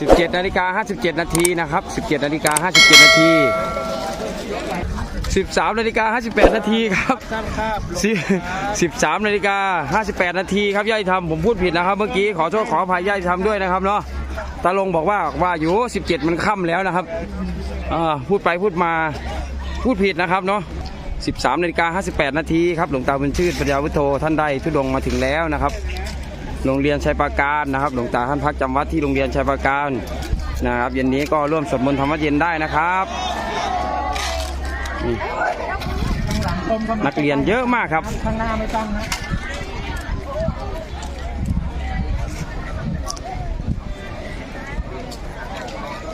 17นาฬิกา57 นาทีนะครับ 17นาฬิกา57 นาที 13นาฬิกา58 นาทีครับครับสิ13นาฬิกา58 นาทีครับย่ายทำผมพูดผิดนะครับ เมื่อกี้ขอโทษขออภัยย่ายทำด้วยนะครับเนาะตาลงบอกว่าว่าอยู่ 17 มันค่ำแล้วนะครับพูดไปพูดมาพูดผิดนะครับเนาะ13นาฬิกา58 นาทีครับหลวงตาบุญชื่นปัญญาวุฒโธท่านได้ทุดงมาถึงแล้วนะครับ โรงเรียนชัยปราการนะครับหลวงตาท่านพักจำวัดที่โรงเรียนชัยปราการนะครับเย็นนี้ก็ร่วมสวดมนต์ธรรมวัดเย็นได้นะครับนี่ข้างหลังกรมก็นักเรียนเยอะมากครับข้างหน้าไม่ต้องนะ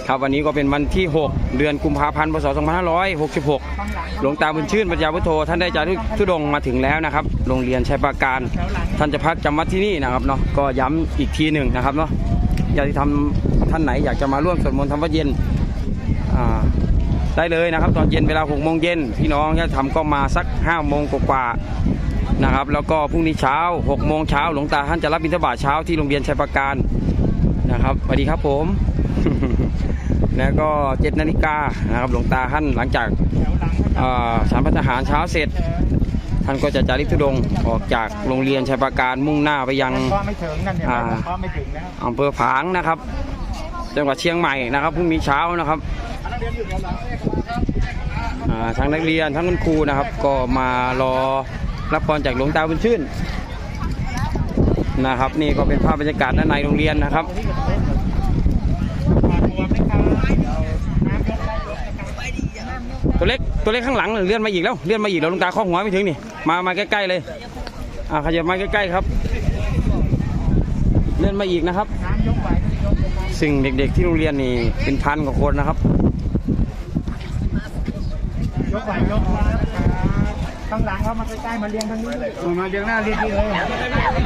ครับวันนี้ก็เป็นวันที่ 6 เดือนกุมภาพันธ์พศ 2566ข้างหลังหลวงตาบุญชื่นปัญญาพุทโธท่านได้จารุทุดงมาถึงแล้วนะครับ โรงเรียนชัยปราการ ท่านจะพักจำวัดที่นี่นะครับเนาะก็ย้ำอีกทีหนึ่งนะครับเนาะอยากจะทำท่านไหนอยากจะมาร่วมสวดมนต์ทำวัดเย็นได้เลยนะครับ ตอนเย็นเวลา6โมงเย็นพี่น้องจะทำก็มาสัก5โมงกว่านะครับแล้วก็พรุ่งนี้เช้า6โมงเช้าหลวงตาท่านจะรับบิณฑบาตเช้าที่โรงเรียนชัยปราการนะครับสวัสดีครับผม แล้วก็7นาฬิกานะครับหลวงตาท่านหลังจากแถวหลังอ่าฉันพัฒหารเช้าเสร็จ ท่านก็จะจาริกธุดงค์ออกจากโรงเรียนชัยปราการมุ่งหน้าไปยังก็ไม่ถึงนั่นเนี่ยอ่าก็ไม่ถึงแล้วอำเภอผางนะครับจังหวัดเชียงใหม่นะครับพรุ่งนี้เช้านะครับอ่าทั้งนักเรียนทั้งคุณครูนะครับ ก็มารอรับพรจากหลวงตาบุญชื่นนะครับ นี่ก็เป็นภาพบรรยากาศด้านในโรงเรียนนะครับ ตัวไม่เข้าเดี๋ยวน้ำยกได้ยกนะครับ ตัวเล็กตัวเล็กข้างหลังเลื่อนมาอีกแล้วเลื่อนมาอีกแล้วหลวงตาข้อหัวไม่ถึงนี่มามาใกล้ๆเลยอ่าขยับมาใกล้ๆครับ เลื่อนมาอีกนะครับน้ำยกไหวก็ยกนะครับซึ่งเด็กๆที่โรงเรียนนี่เป็นพันกว่าคนนะครับยกไหวยกมาข้างหลังเขามาใกล้ๆมาเรียงทางนี้เลยมาเรียงหน้าเรียงที่เลย ย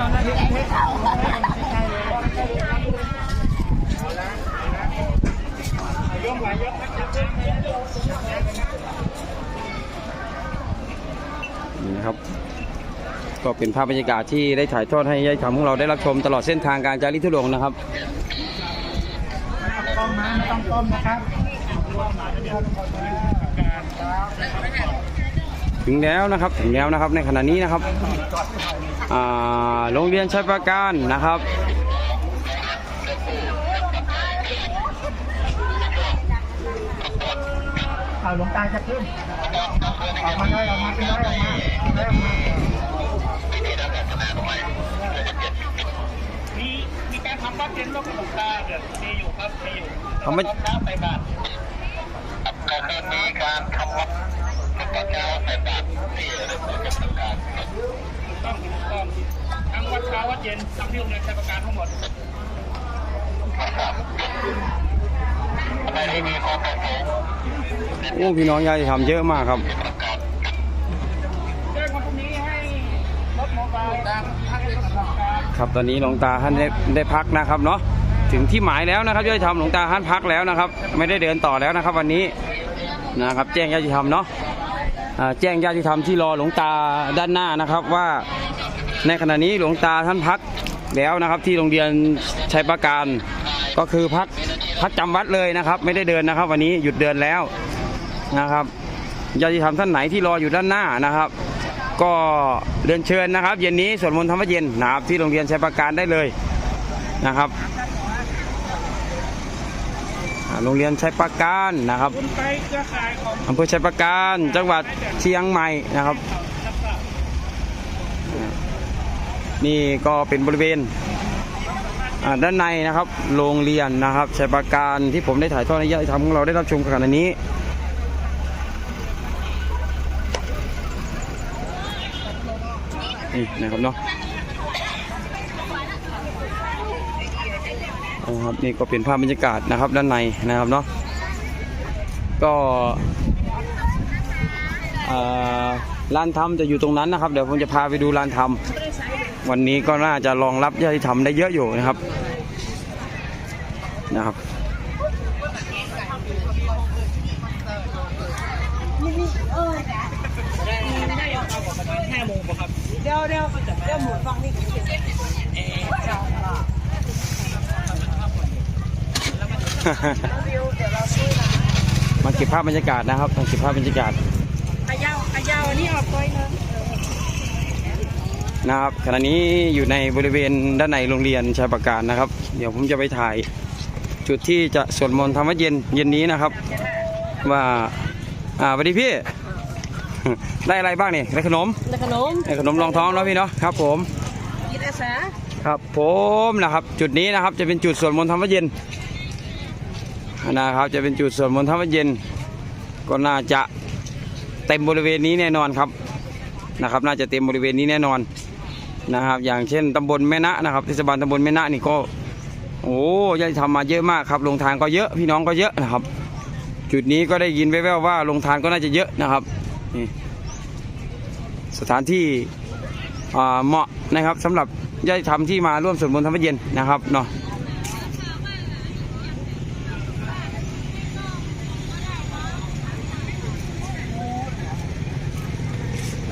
กไหวยก นี่นะครับ ก็เป็นภาพบรรยากาศที่ได้ถ่ายทอดให้ยายทำของเราได้รับชมตลอดเส้นทางการจาริกทุดงค์นะครับต้องมนะไม่ต้องต้มนะครับถึงแล้วนะครับถึงแล้วนะครับในขณะนี้นะครับโรงเรียนชัยปราการนะครับ เอาหลวงตาจะขึ้นออกมาเลยออกมาเป็นร้อยออกมาออกมาออกมามีมีการทำวัดเย็นโลกกับหลวงตาเดี๋ยวมีอยู่ครับมีอยู่เขาไม่น้ำใส่บาตรก็คือมีการทำวัดตอนเช้าใส่บาตรที่เริ่มต้นจากทำการต้องถูกต้องทั้งวัดเช้าวัดเย็นทั้งที่โรงเรียนชัยประการทั้งหมดอะไรที่มีความประสงค์ โอ้พี่น้องยายทำเยอะมากครับแจ้งวันพรุ่งนี้ให้รถโมบายตามพักเรียนกับครับตอนนี้หลวงตาท่านได้ได้พักนะครับเนาะถึงที่หมายแล้วนะครับยายทำหลวงตาท่านพักแล้วนะครับ ไม่ได้เดินต่อแล้วนะครับ วันนี้นะครับ แจ้งญาติธรรมเนาะแจ้งญาติธรรมที่รอหลวงตาด้านหน้านะครับว่าในขณะนี้หลวงตาท่านพักแล้วนะครับที่โรงเรียนชัยปราการก็คือพักพักจำวัดเลยนะครับ ไม่ได้เดินนะครับ วันนี้หยุดเดินแล้ว นะครับญาติธรรมท่านไหนที่รออยู่ด้านหน้านะครับ ก็เรียนเชิญนะครับ เย็นนี้สวดมนต์ธรรมเย็นนะครับที่โรงเรียนชัยปราการได้เลยนะครับโรงเรียนชัยปราการนะครับอำเภอชัยปราการจังหวัดเชียงใหม่นะครับ นี่ก็เป็นบริเวณด้านในนะครับ โรงเรียนนะครับชัยปราการที่ผมได้ถ่ายทอดให้ญาติธรรมของเราได้รับชมขนี้นี่ นี่นะครับเนาะนะครับนี่ก็เป็นภาพบรรยากาศนะครับด้านในนะครับเนาะก็อ่าลานทำจะอยู่ตรงนั้นนะครับ เดี๋ยวผมจะพาไปดูลานทำวันนี้ก็น่าจะรองรับญาติธรรมได้เยอะอยู่นะครับนะครับ เดี๋ยวเดี๋ยวเดี๋ยวหมุนฟังนี่เอ๊ะเจ้าค่ะวิวเดี๋ยวเราสู้นะมาเก็บภาพบรรยากาศนะครับมาเก็บภาพบรรยากาศขยาวขยาวนนี้ออกไปนะนะครับขณะนี้อยู่ในบริเวณด้านในโรงเรียนชายประการนะครับ เดี๋ยวผมจะไปถ่าย จุดที่จะสวดมนต์ธรรมวัดเย็นเย็นนี้นะครับ ว่า อ่าสวัสดีพี่ ได้อะไรบ้างนี่ได้ขนมแต่ขนมได้ขนมรองท้องเนาะพี่เนาะครับ ผมกินอาสาครับ ผมนะครับ จุดนี้นะครับ จะเป็นจุดสวดมนต์ธรรมวัดเย็นนะครับ จะเป็นจุดสวดมนต์ธรรมวัดเย็น ก็น่าจะเต็มบริเวณนี้แน่นอนครับนะครับ น่าจะเต็มบริเวณนี้แน่นอนนะครับ อย่างเช่นตำบลแม่นะนะครับเทศบาลตำบลแม่นะนี่ก็โอ้ยายทำมาเยอะมากครับลงทานก็เยอะพี่น้องก็เยอะนะครับ จุดนี้ก็ได้ยินแว่วๆว่าลงทานก็น่าจะเยอะนะครับ นี่สถานที่เหมาะนะครับสำหรับญาติธรรมที่มาร่วมสวดมนต์ธรรมเย็นนะครับเนาะ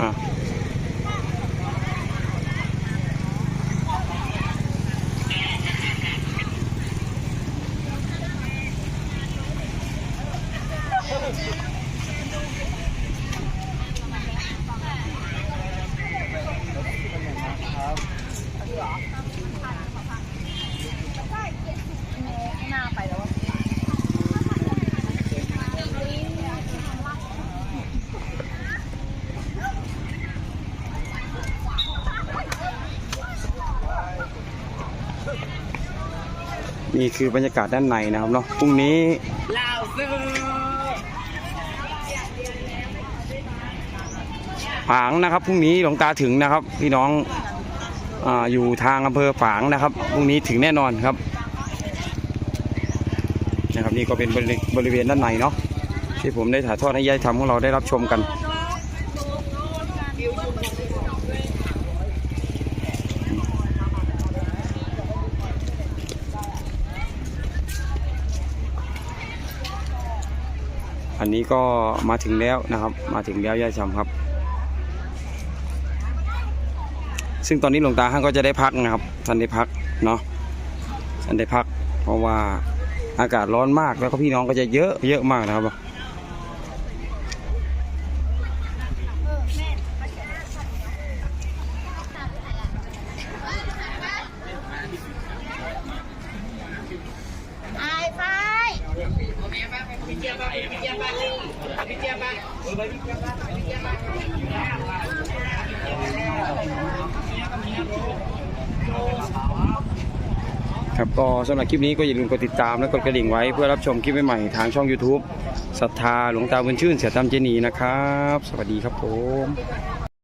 อะ นี่คือบรรยากาศด้านในนะครับเนาะพรุ่งนี้ฝางนะครับพรุ่งนี้หลวงตาถึงนะครับ พี่น้องออยู่ทางอำเภอฝางนะครับพรุ่งนี้ถึงแน่นอนครับนะครับนี่ก็เป็นบริบรเวณด้านในเนาะที่ผมได้ถ่ายทอดให้ญาติธรรมของเราได้รับชมกัน อันนี้ก็มาถึงแล้วนะครับ มาถึงแล้วยาติธรรมครับ ซึ่งตอนนี้หลวงตาท่านก็จะได้พักนะครับ ท่านได้พักเนาะท่านได้พัก เพราะว่าอากาศร้อนมากแล้วก็พี่น้องก็จะเยอะเยอะมากนะครับ ไอ้ไฟ ครับก็สำหรับคลิปนี้ก็อย่าลืมกดติดตามและกดกระดิ่งไว้เพื่อรับชมคลิปใหม่ๆทางช่อง YouTube ศรัทธาหลวงตาบุญชื่นเสียตามเจนีนะครับ สวัสดีครับผม